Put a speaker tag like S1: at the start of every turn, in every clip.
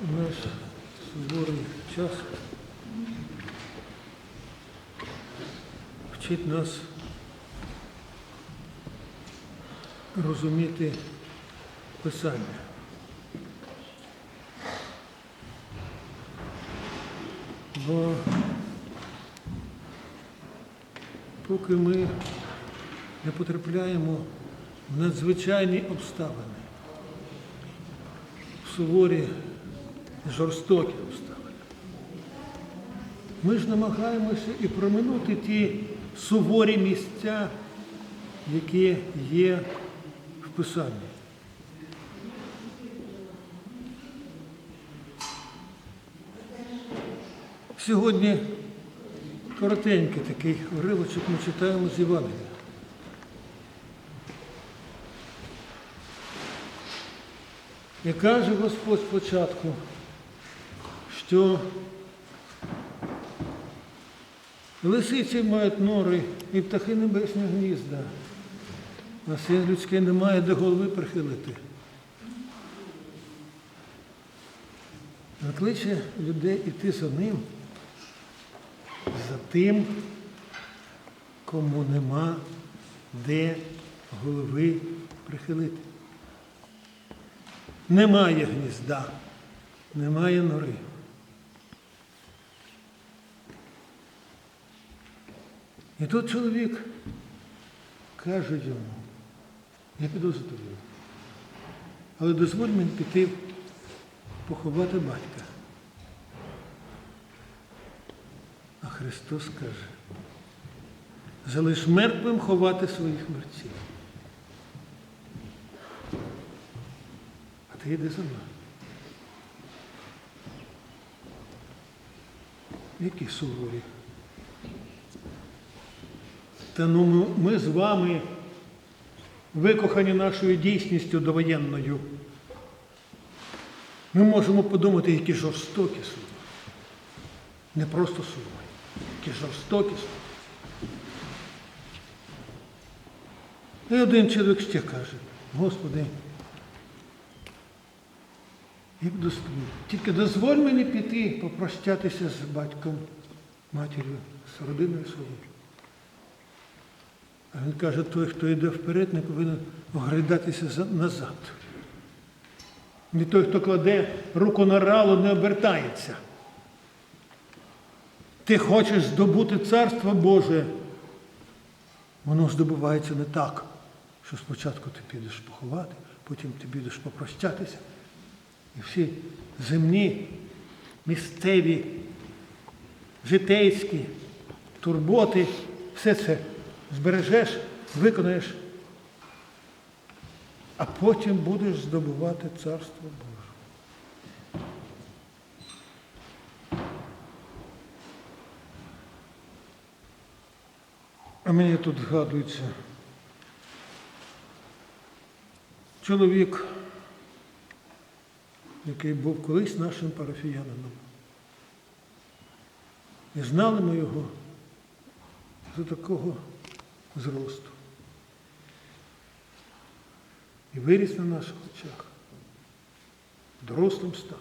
S1: наш суворий час вчить нас розуміти Писання. Бо поки ми не потрапляємо в надзвичайні обставини, в суворі, жорстокі обставини, ми ж намагаємося і проминути ті суворі місця, які є в Писанні. Сьогодні коротенький такий уривочок ми читаємо з Євангелія. І каже Господь спочатку, що лисиці мають нори і птахи небесні гнізда, а син людський не має де голови прихилити. Він кличе людей іти за ним, за тим, кому нема де голови прихилити. Немає гнізда, немає нори. І тут чоловік каже йому, я піду за тобою, але дозволь мені піти поховати батька. А Христос каже, залиш мертвим ховати своїх мерців. А ти йди за мною. Які суворі. Та ну ми, з вами викохані нашою дійсністю довоєнною. Ми можемо подумати, які жорстокі слова. Не просто слова, які жорстокі слова. І один чоловік ще каже, Господи. Тільки дозволь мені піти попрощатися з батьком, матір'ю, з родиною своєю. Він каже, той, хто йде вперед, не повинен оглядатися назад. Не той, хто кладе руку на рало, не обертається. Ти хочеш здобути Царство Боже. Воно здобувається не так, що спочатку ти підеш поховати, потім ти підеш попрощатися. І всі земні, місцеві, житейські турботи, все це збережеш, виконаєш, а потім будеш здобувати Царство Боже. А мені тут згадується чоловік, який був колись нашим парафіянином. І знали ми його за такого зросту. І виріс на наших очах. Дорослим став.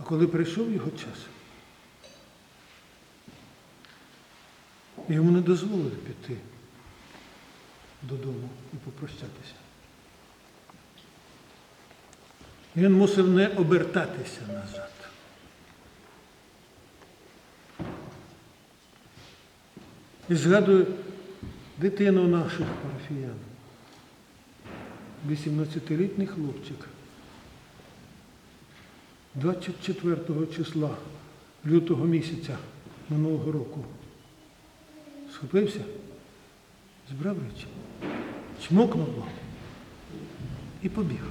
S1: А коли прийшов його час, йому не дозволили піти додому і попрощатися. Він мусив не обертатися назад. І згадую дитину наших парафіян. 18-літній хлопчик. 24 числа лютого місяця минулого року схопився, збрав речі, чмокнув і побіг,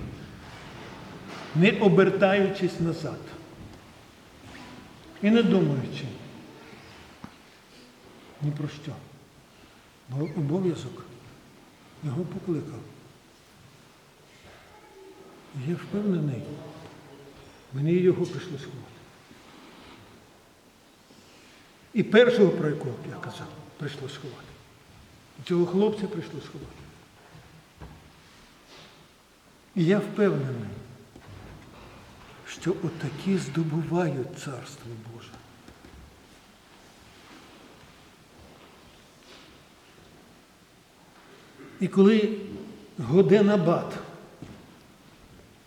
S1: не обертаючись назад і не думаючи ні про що. Бо обов'язок його покликав. Я впевнений, мені його прийшлось ховати. І першого, про якого я казав, прийшлось ховати. І Цього хлопця прийшлось ховати. І я впевнений, що отакі здобувають Царство Боже. І коли година бат,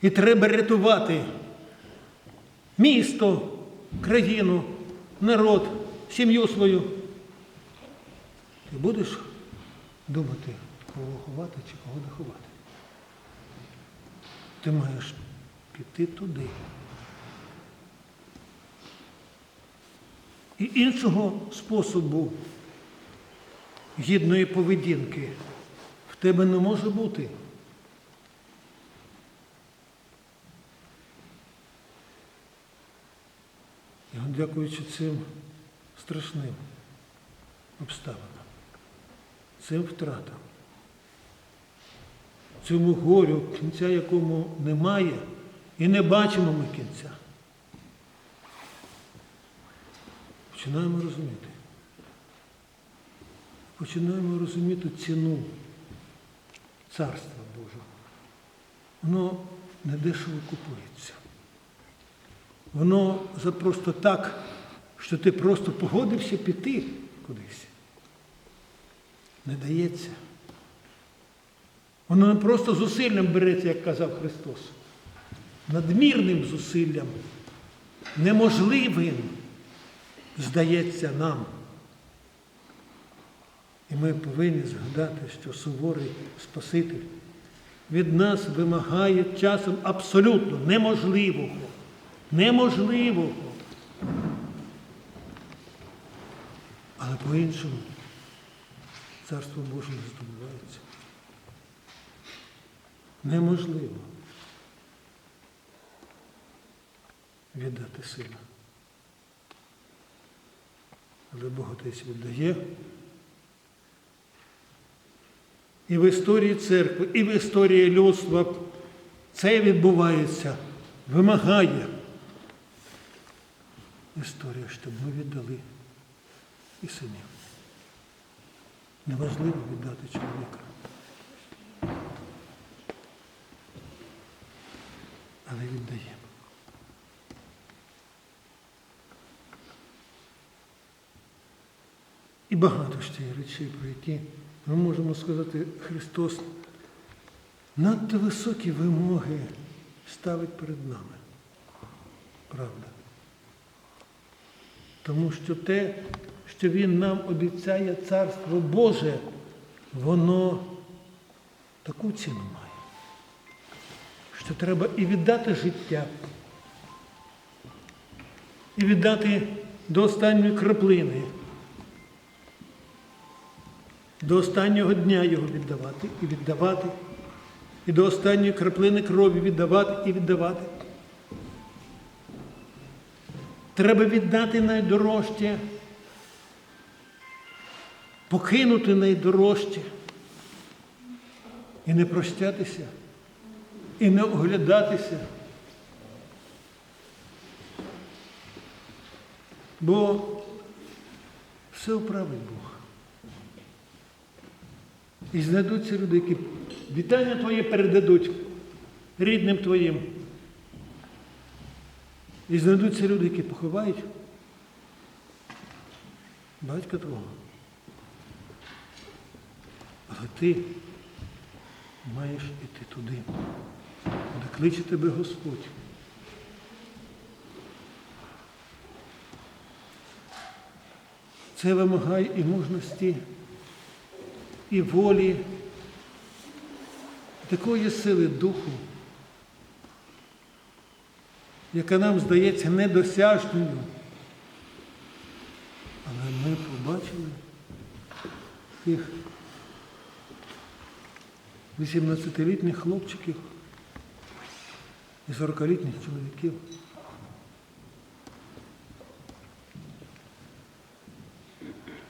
S1: і треба рятувати місто, країну, народ, сім'ю свою, ти будеш думати, кого ховати чи кого не ховати. Ти маєш піти туди. І іншого способу гідної поведінки тебе не може бути. І дякуючи цим страшним обставинам, цим втратам, цьому горю, кінця якому немає, і не бачимо ми кінця. Починаємо розуміти. Починаємо розуміти ціну Царства Божого. Воно не дешево купується. Воно за просто так, що ти просто погодився піти кудись. Не дається. Воно не просто зусиллям береться, як казав Христос. Надмірним зусиллям, неможливим, здається нам. І ми повинні згадати, що суворий Спаситель від нас вимагає часом абсолютно неможливого. Неможливого. Але по-іншому Царство Боже не здобувається. Неможливо віддати сина. Але Бог Отець віддає. І в історії церкви, і в історії людства це відбувається, вимагає історія, щоб ми віддали і синів. Неважливо віддати чоловіка. Але віддаємо. І багато ще речей, про які ми можемо сказати, Христос надто високі вимоги ставить перед нами. Правда. Тому що те, що Він нам обіцяє Царство Боже, воно таку ціну має, що треба і віддати життя, і віддати до останньої краплини, до останнього дня його віддавати і віддавати, і до останньої краплини крові віддавати і віддавати. Треба віддати найдорожче, покинути найдорожче і не прощатися, і не оглядатися. Бо все управить Бог. І знайдуться люди, які вітання твоє передадуть рідним твоїм. І знайдуться люди, які поховають батька твого. Але ти маєш іти туди, куди кличе тебе Господь. Це вимагає і мужності, і волі, такої сили духу, яка нам здається недосяжною. Але ми побачили тих 18-літніх хлопчиків і 40-літніх чоловіків.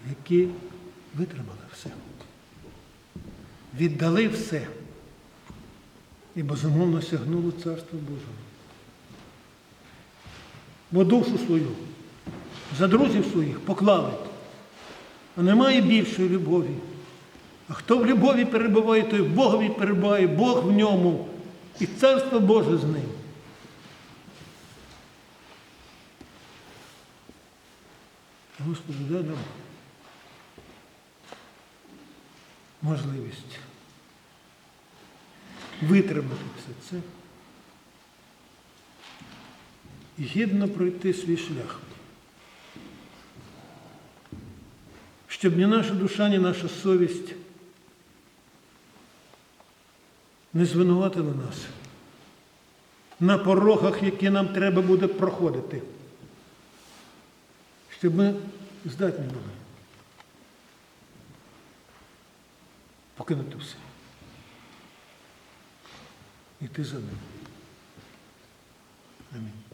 S1: Які витримали все, віддали все і безумовно сягнули Царство Божого. Бо душу свою, за друзів своїх поклали. А немає більшої любові. А хто в любові перебуває, той в Богові перебуває, Бог в ньому і царство Боже з ним. Господи, дай нам можливість витримати все це і гідно пройти свій шлях. Щоб ні наша душа, ні наша совість не звинуватили нас на порогах, які нам треба буде проходити, щоб ми здатні були покинути все. Іти за ним. Амінь.